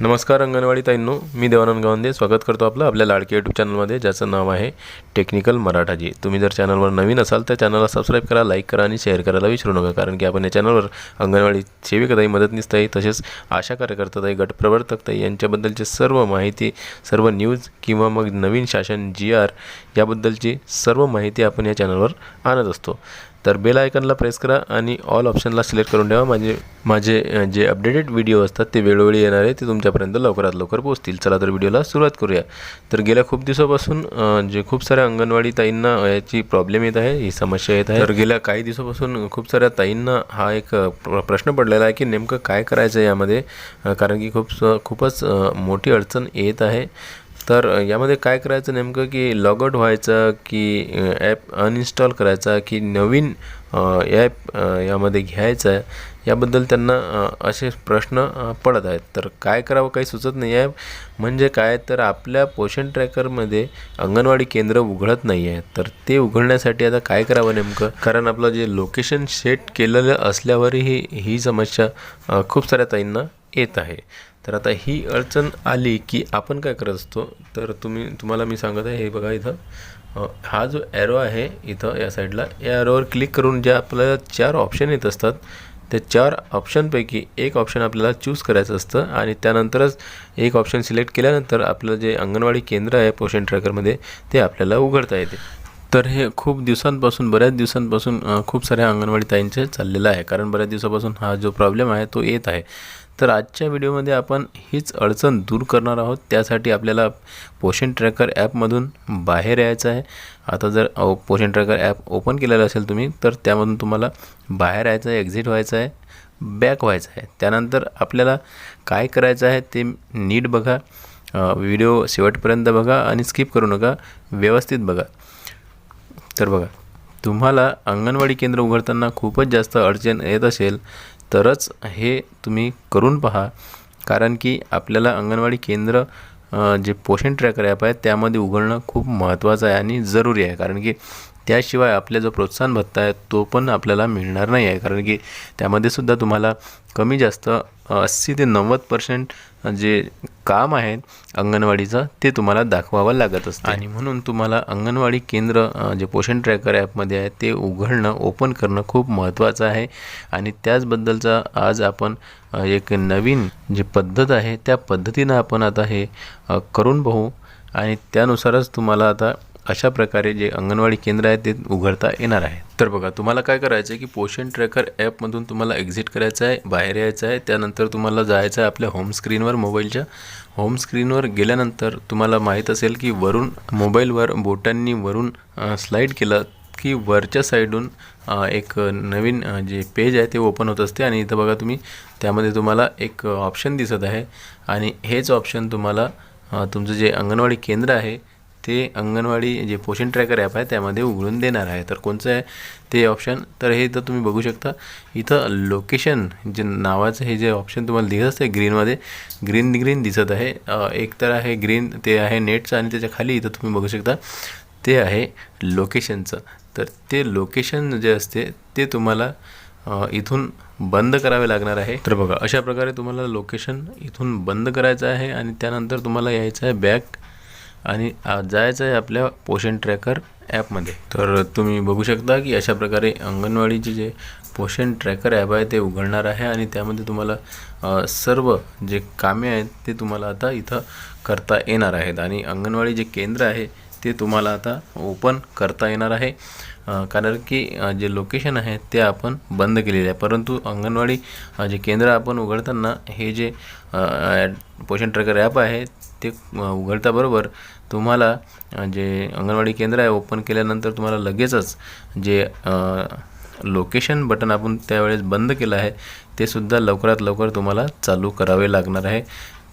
नमस्कार अंगणवाडी ताईंनो मी देवानंद गावंदे. स्वागत करतो आपलं आपल्या लाडके यूट्यूब चॅनलमध्ये ज्याचं नाव आहे टेक्निकल मराठाजी तुम्ही जर चॅनलवर नवीन असाल तर चॅनलला सबस्क्राईब करा लाईक करा आणि शेअर करायला विसरू नका कारण की आपण या चॅनलवर अंगणवाडी सेविकाताई मदतनीसताई तसेच आशा कार्यकर्ताताई गटप्रवर्तकताई यांच्याबद्दलची सर्व माहिती सर्व न्यूज किंवा मग नवीन शासन जी आर याबद्दलची सर्व माहिती आपण या चॅनलवर आणत असतो. तर बेल आयकनला प्रेस करा आणि ऑल ऑप्शनला सिलेक्ट करून ठेवा. म्हणजे माझे माझे जे अपडेटेड व्हिडिओ असतात ते वेळोवेळी येणार आहे ते तुमच्यापर्यंत लवकरात लवकर पोहोचतील. चला तर व्हिडिओला सुरुवात करूया. तर गेल्या खूप दिवसापासून जे खूप साऱ्या अंगणवाडी ताईंना याची प्रॉब्लेम येत आहे ही समस्या येत आहे. तर गेल्या काही दिवसापासून खूप साऱ्या ताईंना हा एक प्र- प्रश्न पडलेला आहे की नेमकं काय करायचं यामध्ये? कारण की खूप स- खूपच मोठी अडचण येत आहे. तर यामध्ये काय करायचं नेमकं की लॉगआउट व्हायचं की ॲप अनइन्स्टॉल करायचा की नवीन ॲप यामध्ये घ्यायचं आहे याबद्दल त्यांना असे प्रश्न पडत आहेत. तर काय करावं काही सुचत नाही आहे. म्हणजे काय तर आपल्या पोषण ट्रॅकरमध्ये अंगणवाडी केंद्र उघडत नाही आहे तर ते उघडण्यासाठी आता काय करावं नेमकं? कारण आपलं जे लोकेशन सेट केलेलं असल्यावरही ही समस्या खूप साऱ्या ताईंना येत आहे. तर आता ही अडचण आली की आपण काय करत असतो? तर तुम्ही तुम्हाला मी सांगत आहे हे बघा इथं. हा जो ॲरो आहे इथं या साईडला या ॲरोवर क्लिक करून ज्या आपल्याला चार ऑप्शन येत असतात त्या चार ऑप्शनपैकी एक ऑप्शन आपल्याला चूज करायचं असतं आणि त्यानंतरच एक ऑप्शन सिलेक्ट केल्यानंतर आपलं जे अंगणवाडी केंद्र आहे पोषण ट्रॅकरमध्ये ते आपल्याला उघडता येते. तर हे खूप दिवसांपासून बऱ्याच दिवसांपासून खूप साऱ्या अंगणवाडी ताईंचे चाललेलं आहे. कारण बऱ्याच दिवसापासून हा जो प्रॉब्लेम आहे तो येत आहे. तर आजच्या व्हिडिओमध्ये आपण हीच अडचण दूर करणार आहोत. त्यासाठी आपल्याला पोषण ट्रॅकर ॲपमधून बाहेर यायचं आहे. आता जर पोषण ट्रॅकर ॲप ओपन केलेलं असेल तुम्ही तर त्यामधून तुम्हाला बाहेर यायचं आहे एक्झिट व्हायचं आहे बॅक व्हायचं आहे. त्यानंतर आपल्याला काय करायचं आहे ते नीट बघा. व्हिडिओ शेवटपर्यंत बघा आणि स्किप करू नका. व्यवस्थित बघा. तर बघा तुम्हाला अंगणवाडी केंद्र उघडताना खूपच जास्त अडचण येत असेल. तरच हे तुम्ही करून पहा. कारण की आपल्याला अंगणवाडी केंद्र जे पोषण ट्रॅकर ॲप आहे त्यामध्ये उघडणं खूप महत्त्वाचं आहे आणि जरुरी आहे. कारण की त्याशिवाय आपला जो प्रोत्साहन भत्ता आहे तो पण आपल्याला मिळणार नाही आहे. कारण की त्यामध्ये सुद्धा तुम्हाला कमी जास्त अस्सी ते नव्वद पर्सेंट जे काम आहे अंगणवाडीचं ते तुम्हाला दाखवावं लागत असतं. आणि म्हणून तुम्हाला अंगणवाडी केंद्र जे पोषण ट्रॅकर ॲपमध्ये आहे ते उघडणं ओपन करणं खूप महत्त्वाचं आहे. आणि त्याचबद्दलचा आज आपण एक नवीन जी पद्धत आहे त्या पद्धतीनं आपण आता हे करून पाहू आणि त्यानुसारच तुम्हाला आता अशा प्रकारे जे अंगणवाडी केंद्र आहे ते उघडता येणार आहे. तर बघा तुम्हाला काय करायचं आहे की पोषण ट्रॅकर ॲपमधून तुम्हाला एक्झिट करायचं आहे बाहेर यायचं आहे त्यानंतर तुम्हाला जायचं आहे आपल्या होम स्क्रीनवर मोबाईलच्या होम स्क्रीनवर गेल्यानंतर तुम्हाला माहीत असेल की वरून मोबाईलवर बोटांनी वरून स्लाईड केलं की वरच्या साईडून एक नवीन जे पेज आहे ते ओपन होत असते आणि इथं बघा तुम्ही त्यामध्ये तुम्हाला एक ऑप्शन दिसत आहे. आणि हेच ऑप्शन तुम्हाला तुमचं जे अंगणवाडी केंद्र आहे ते अंगणवाडी जे पोषण ट्रॅकर ॲप आहे त्यामध्ये उघडून देणार आहे. तर कोणचं आहे? ते ऑप्शन तर हे इथं तुम्ही बघू शकता. इथं लोकेशन जे नावाचं हे जे ऑप्शन तुम्हाला दिसत असते ग्रीनमध्ये ग्रीन ग्रीन दिसत आहे. एक तर आहे ग्रीन ते आहे नेटचं आणि त्याच्याखाली इथं तुम्ही बघू शकता. ते आहे लोकेशनचं तर ते लोकेशन जे असते ते तुम्हाला इथून बंद करावे लागणार आहे. तर बघा. अशा प्रकारे तुम्हाला लोकेशन इथून बंद करायचं आहे आणि त्यानंतर तुम्हाला यायचं आहे बॅक आणि जायचं आहे आपल्या पोषण ट्रॅकर ॲपमध्ये तर तुम्ही बघू शकता की अशा प्रकारे अंगणवाडीचे जे पोषण ट्रॅकर ॲप आहे ते उघडणार आहे आणि त्यामध्ये तुम्हाला सर्व जे कामे आहेत ते तुम्हाला आता इथं करता येणार आहेत. आणि अंगणवाडी जे केंद्र आहे ते तुम्हाला आता ओपन करता येणार आहे. कारण की जे लोकेशन आहे ते आपण बंद केलेले आहे. परंतु अंगणवाडी जे केंद्र आपण उघडताना हे जे पोषण ट्रॅकर ॲप आहे ते उघडताबरोबर तुम्हाला जे अंगणवाडी केंद्र आहे ओपन केल्यानंतर तुम्हाला लगेचच जे लोकेशन बटन आपण त्यावेळेस बंद केलं आहे ते सुद्धा लवकरात लवकर तुम्हाला चालू करावे लागणार आहे.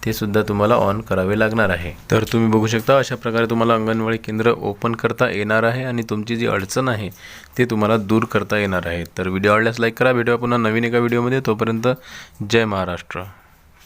ते सुद्धा तुम्हाला ऑन करावे लागणार आहे. तर तुम्ही बघू शकता अशा प्रकारे तुम्हाला अंगणवाडी केंद्र ओपन करता येणार आहे आणि तुमची जी अडचण आहे ते तुम्हाला दूर करता येणार आहे. तर व्हिडिओ आवडल्यास लाईक करा. भेटूया पुन्हा नवीन एका व्हिडिओमध्ये तोपर्यंत जय महाराष्ट्र.